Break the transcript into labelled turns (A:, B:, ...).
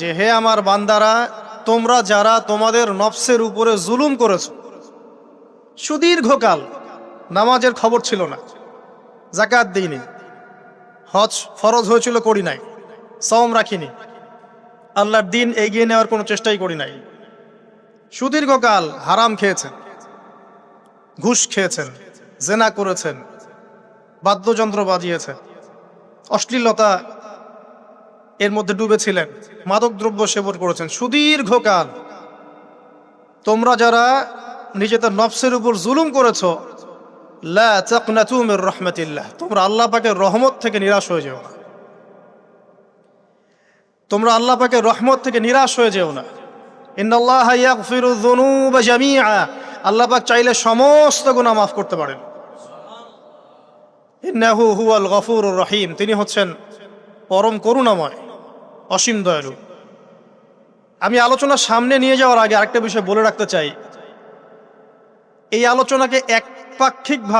A: যে হে আমার বান্দারা, তোমরা যারা তোমাদের নফসের উপরে জুলুম করেছ, সুদীর্ঘকাল নামাজের খবর ছিল না জাকাত দিইনি, হজ ফরজ হয়েছিল করি নাই সম রাখিনি, আল্লাহর দিন এগিয়ে নেওয়ার কোনো চেষ্টাই করি নাই। সুদীর্ঘকাল হারাম খেয়েছেন, ঘুষ খেয়েছেন, জেনা করেছেন, বাদ্যযন্ত্র বাজিয়েছেন, অশ্লীলতা এর মধ্যে ডুবেছিলেন। মাদকদ্রব্য সেবন করেছেন। সুদীর্ঘকাল তোমরা যারা নিজেদের নফসের উপর জুলুম করেছ রাহমাতিল্লাহ, তোমরা আল্লাহ পাকে রহমত থেকে নিরাশ হয়ে যেও না। তোমরা আল্লাহ পাকে রহমত থেকে নিরাশ হয়ে যেও না। আল্লাহ পাক চাইলে সমস্ত গুনাহ মাফ করতে পারেন। হুয়াল গফুরুর রহিম, তিনি হচ্ছেন পরম করুণাময়। অসীম দয়ালু। আমি আলোচনা সামনে নিয়ে যাওয়ার আগে আরেকটা বিষয় বলে রাখতে চাই। এই আলোচনাকে একপাক্ষিকভাবে